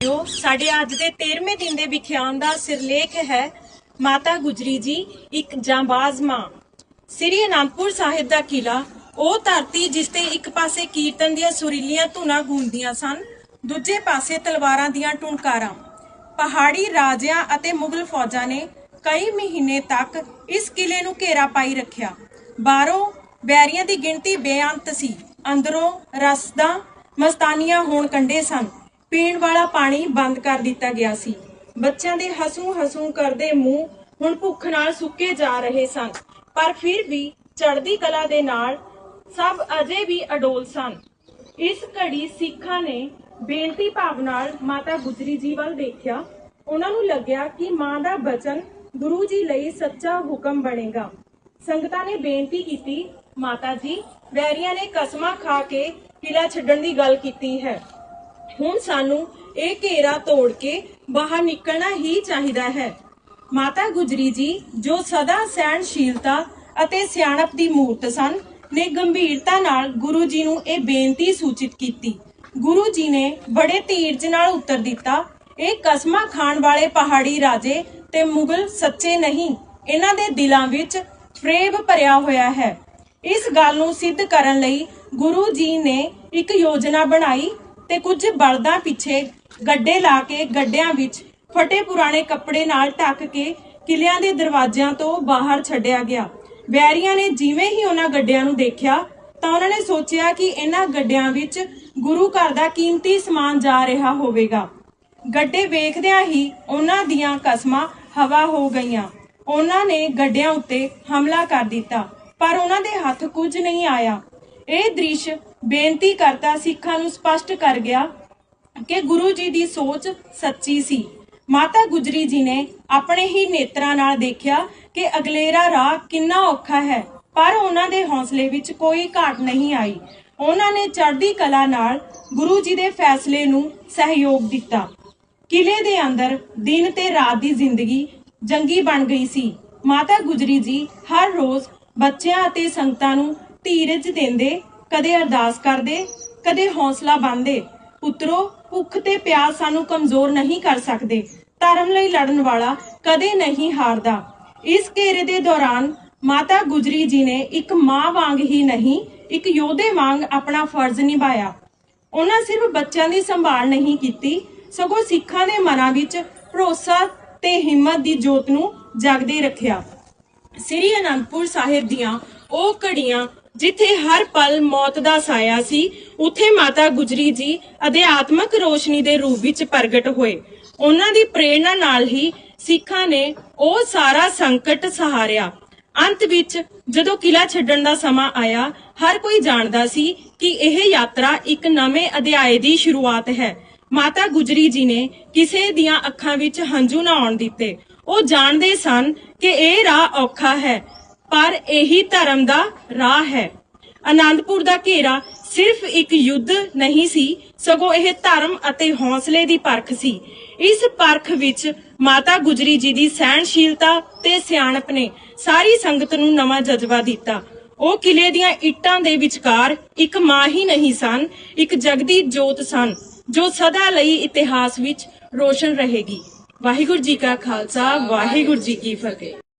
ਜੋ ਸਾਡੇ ਅੱਜ ਦੇ 13ਵੇਂ ਦਿਨ ਦੇ ਵਿਖਿਆਨ ਦਾ ਸਿਰਲੇਖ ਹੈ, ਮਾਤਾ ਗੁਜਰੀ ਜੀ, ਇੱਕ ਜਾਂਬਾਜ਼ ਮਾਂ। ਸ੍ਰੀ ਅਨੰਦਪੁਰ ਸਾਹਿਬ ਦਾ ਕਿਲਾ ਉਹ ਧਰਤੀ ਜਿਸ ਤੇ ਇੱਕ ਪਾਸੇ ਕੀਰਤਨ ਦੀਆਂ ਸੁਰੀਲੀਆਂ ਧੁਨਾਂ ਗੂੰਜਦੀਆਂ ਸਨ, ਦੂਜੇ ਪਾਸੇ ਤਲਵਾਰਾਂ ਦੀਆਂ ਟੁਣਕਾਰਾਂ। ਪਹਾੜੀ ਰਾਜਿਆਂ ਅਤੇ ਮੁਗਲ ਫੌਜਾਂ ਨੇ ਕਈ ਮਹੀਨੇ ਤੱਕ ਇਸ ਕਿਲੇ ਨੂੰ ਘੇਰਾ ਪਾਈ ਰੱਖਿਆ। ਬਾਹਰੋਂ ਬੈਰੀਆਂ ਦੀ ਗਿਣਤੀ ਬੇਅੰਤ ਸੀ। ਅੰਦਰੋਂ ਰਸਦਾਂ ਮਸਤਾਨੀਆਂ ਹੋਣ ਕੰਡੇ ਸਨ। ਪੀਣ ਵਾਲਾ ਪਾਣੀ ਬੰਦ ਕਰ ਦਿੱਤਾ ਗਿਆ ਸੀ। ਬੱਚਿਆਂ ਦੇ ਹਸੂ ਹਸੂ ਕਰਦੇ ਮੂੰਹ ਹੁਣ ਭੁੱਖ ਨਾਲ ਸੁੱਕੇ ਜਾ ਰਹੇ ਸਨ। ਪਰ ਫਿਰ ਵੀ ਚੜ੍ਹਦੀ ਕਲਾ ਦੇ ਨਾਲ ਸਭ ਅਜੇ ਵੀ ਅਡੋਲ ਸਨ। ਇਸ ਘੜੀ ਸਿੱਖਾਂ ਨੇ ਬੇਨਤੀ ਭਾਵ ਨਾਲ ਮਾਤਾ ਗੁਜਰੀ ਜੀ ਵੱਲ ਦੇਖਿਆ। ਉਹਨਾਂ ਨੂੰ ਲੱਗਿਆ ਕਿ ਮਾਂ ਦਾ ਬਚਨ ਗੁਰੂ ਜੀ ਲਈ ਸੱਚਾ ਹੁਕਮ ਬਣੇਗਾ। ਸੰਗਤਾਂ ਨੇ ਬੇਨਤੀ ਕੀਤੀ, ਮਾਤਾ ਜੀ, ਵੈਰੀਆਂ ਨੇ ਕਸਮਾਂ ਖਾ ਕੇ ਕਿਲਾ ਛੱਡਣ ਦੀ ਗੱਲ ਕੀਤੀ ਹੈ। ਹੁਣ ਸਾਨੂੰ ਇਹ ਘੇਰਾ ਤੋੜ ਕੇ ਬਾਹਰ ਨਿਕਲਣਾ ਹੀ ਚਾਹੀਦਾ ਹੈ। ਮਾਤਾ ਗੁਜਰੀ ਜੀ, ਜੋ ਸਦਾ ਸਹਿਣਸ਼ੀਲਤਾ ਅਤੇ ਸਿਆਣਪ ਦੀ ਮੂਰਤ ਸਨ, ਨੇ ਗੰਭੀਰਤਾ ਨਾਲ ਗੁਰੂ ਜੀ ਨੂੰ ਇਹ ਬੇਨਤੀ ਸੂਚਿਤ ਕੀਤੀ। ਗੁਰੂ ਜੀ ਨੇ ਬੜੇ ਧੀਰਜ ਨਾਲ ਉੱਤਰ ਦਿੱਤਾ, ਇਹ ਕਸਮਾਂ ਖਾਣ ਵਾਲੇ ਪਹਾੜੀ ਰਾਜੇ ਤੇ ਮੁਗਲ ਸੱਚੇ ਨਹੀਂ, ਇਹਨਾਂ ਦੇ ਦਿਲਾਂ ਵਿੱਚ ਫਰੇਬ ਭਰਿਆ ਹੋਇਆ ਹੈ। ਇਸ ਗੱਲ ਨੂੰ ਸਿੱਧ ਕਰਨ ਲਈ ਗੁਰੂ ਜੀ ਨੇ ਇੱਕ ਯੋਜਨਾ ਬਣਾਈ ਤੇ ਕੁਝ ਬਲਦਾਂ ਪਿੱਛੇ ਗੱਡੇ ਲਾ ਕੇ ਗੱਡਿਆਂ ਵਿੱਚ ਫਟੇ ਪੁਰਾਣੇ ਕੱਪੜੇ ਨਾਲ ਢੱਕ ਕੇ ਕਿਲਿਆਂ ਦੇ ਦਰਵਾਜ਼ਿਆਂ ਤੋਂ ਬਾਹਰ ਛੱਡਿਆ ਗਿਆ। ਵੈਰੀਆਂ ਨੇ ਜਿਵੇਂ ਹੀ ਉਹਨਾਂ ਗੱਡਿਆਂ ਨੂੰ ਦੇਖਿਆ, ਤਾਂ ਉਹਨਾਂ ਨੇ ਸੋਚਿਆ ਕਿ ਇਹਨਾਂ ਗੱਡਿਆਂ ਵਿੱਚ ਗੁਰੂ ਘਰ ਦਾ ਕੀਮਤੀ ਸਮਾਨ ਜਾ ਰਿਹਾ ਹੋਵੇਗਾ। ਗੱਡੇ ਵੇਖਦਿਆਂ ਹੀ ਉਹਨਾਂ ਦੀਆਂ ਕਸਮਾਂ ਹਵਾ ਹੋ ਗਈਆਂ। ਉਹਨਾਂ ਨੇ ਗੱਡਿਆਂ ਉੱਤੇ ਹਮਲਾ ਕਰ ਦਿੱਤਾ, ਪਰ ਉਹਨਾਂ ਦੇ ਹੱਥ ਕੁਝ ਨਹੀਂ ਆਇਆ। ਇਹ ਦ੍ਰਿਸ਼ ਬੇਨਤੀ ਕਰਤਾ ਸਿੱਖਾਂ ਨੂੰ ਸਪਸ਼ਟ ਕਰ ਗਿਆ ਕਿ ਗੁਰੂ ਜੀ ਦੀ ਸੋਚ ਸੱਚੀ ਸੀ। ਮਾਤਾ ਗੁਜਰੀ ਜੀ ਨੇ ਆਪਣੇ ਹੀ ਨੇਤਰਾਂ ਨਾਲ ਦੇਖਿਆ ਕਿ ਅਗਲੇਰਾ ਰਾਹ ਕਿੰਨਾ ਔਖਾ ਹੈ, ਪਰ ਉਹਨਾਂ ਦੇ ਹੌਸਲੇ ਵਿੱਚ ਕੋਈ ਘਾਟ ਨਹੀਂ ਆਈ। ਉਹਨਾਂ ਨੇ ਚੜ੍ਹਦੀ ਕਲਾ ਨਾਲ ਗੁਰੂ ਜੀ ਦੇ ਫੈਸਲੇ ਨੂੰ ਸਹਿਯੋਗ ਦਿੱਤਾ। ਕਿਲੇ ਦੇ ਅੰਦਰ ਦਿਨ ਤੇ ਰਾਤ ਦੀ ਜ਼ਿੰਦਗੀ ਜੰਗੀ ਬਣ ਗਈ ਸੀ। ਮਾਤਾ ਗੁਜਰੀ ਜੀ ਹਰ ਰੋਜ਼ ਬੱਚਿਆਂ ਅਤੇ ਸੰਗਤਾਂ ਨੂੰ ਧੀਰਜ ਦਿੰਦੇ, ਕਦੇ ਅਰਦਾਸ ਕਰਦੇ, ਕਦੇ ਹੌਸਲਾ ਬੰਦੇ ਪੁੱਤਰੋ, ਭੁੱਖ ਤੇ ਪਿਆਸ ਸਾਨੂੰ ਕਮਜ਼ੋਰ ਨਹੀਂ ਕਰ ਸਕਦੇ। ਧਰਮ ਲਈ ਲੜਨ ਵਾਲਾ ਕਦੇ ਨਹੀਂ ਹਾਰਦਾ। ਇਸ ਘੇਰੇ ਦੇ ਦੌਰਾਨ ਮਾਤਾ ਗੁਜਰੀ ਜੀ ਨੇ ਇੱਕ ਮਾਂ ਵਾਂਗ ਹੀ ਨਹੀਂ, ਇੱਕ ਯੋਧੇ ਵਾਂਗ ਆਪਣਾ ਫਰਜ਼ ਨਿਭਾਇਆ। ਉਹਨਾਂ ਸਿਰਫ ਬੱਚਿਆਂ ਦੀ ਸੰਭਾਲ ਨਹੀਂ ਕੀਤੀ, ਸਗੋਂ ਸਿੱਖਾਂ ਦੇ ਮਨਾਂ ਵਿੱਚ ਭਰੋਸਾ ਤੇ ਹਿੰਮਤ ਦੀ ਜੋਤ ਨੂੰ ਜਗਦੇ ਰੱਖਿਆ। ਸ੍ਰੀ ਅਨੰਦਪੁਰ ਸਾਹਿਬ ਦੀਆਂ ਉਹ ਘੜੀਆਂ ਜਿੱਥੇ ਹਰ ਪਲ ਮੌਤ ਦਾ ਸਾਇਆ ਸੀ, ਉੱਥੇ ਮਾਤਾ ਗੁਜਰੀ ਜੀ ਅਧਿਆਤਮਕ ਰੋਸ਼ਨੀ ਦੇ ਰੂਪ ਵਿੱਚ ਪ੍ਰਗਟ ਹੋਏ। ਉਹਨਾਂ ਦੀ ਪ੍ਰੇਰਣਾ ਨਾਲ ਹੀ ਸਿੱਖਾਂ ਨੇ ਉਹ ਸਾਰਾ ਸੰਕਟ ਸਹਾਰਿਆ। ਅੰਤ ਵਿੱਚ ਜਦੋਂ ਕਿਲਾ ਛੱਡਣ ਦਾ ਸਮਾਂ ਆਇਆ, ਹਰ ਕੋਈ ਜਾਣਦਾ ਸੀ ਕਿ ਇਹ ਯਾਤਰਾ ਇੱਕ ਨਵੇਂ ਅਧਿਆਏ ਦੀ ਸ਼ੁਰੂਆਤ ਹੈ। ਮਾਤਾ ਗੁਜਰੀ ਜੀ ਨੇ ਕਿਸੇ ਦੀਆਂ ਅੱਖਾਂ ਵਿੱਚ ਹੰਝੂ ਨਾ ਆਉਣ ਦਿੱਤੇ। ਉਹ ਜਾਣਦੇ ਸਨ ਕਿ ਇਹ ਰਾਹ ਔਖਾ ਹੈ। ਪਰ ਇਹੀ ਧਰਮ ਦਾ ਰਾਹ ਹੈ। ਆਨੰਦਪੁਰ ਦਾ ਘੇਰਾ ਸਿਰਫ ਇੱਕ ਯੁੱਧ ਨਹੀਂ ਸੀ, ਸਗੋਂ ਇਹ ਧਰਮ ਅਤੇ ਹੌਸਲੇ ਦੀ ਪਰਖ ਸੀ। ਇਸ ਪਰਖ ਵਿੱਚ ਮਾਤਾ ਗੁਜਰੀ ਜੀ ਦੀ ਸਹਿਣਸ਼ੀਲਤਾ ਤੇ ਸਿਆਣਪ ਨੇ ਸਾਰੀ ਸੰਗਤ ਨੂੰ ਨਵਾਂ ਜਜ਼ਬਾ ਦਿੱਤਾ। ਉਹ ਕਿਲੇ ਦੀਆਂ ਇੱਟਾਂ ਦੇ ਵਿਚਕਾਰ ਇੱਕ ਮਾਂ ਹੀ ਨਹੀਂ ਸਨ, ਇੱਕ ਜਗਦੀ ਜੋਤ ਸਨ, ਜੋ ਸਦਾ ਲਈ ਇਤਿਹਾਸ ਵਿੱਚ ਰੋਸ਼ਨ ਰਹੇਗੀ। ਵਾਹਿਗੁਰੂ ਜੀ ਕਾ ਖਾਲਸਾ, ਵਾਹਿਗੁਰੂ ਜੀ ਕੀ ਫਤਿਹ।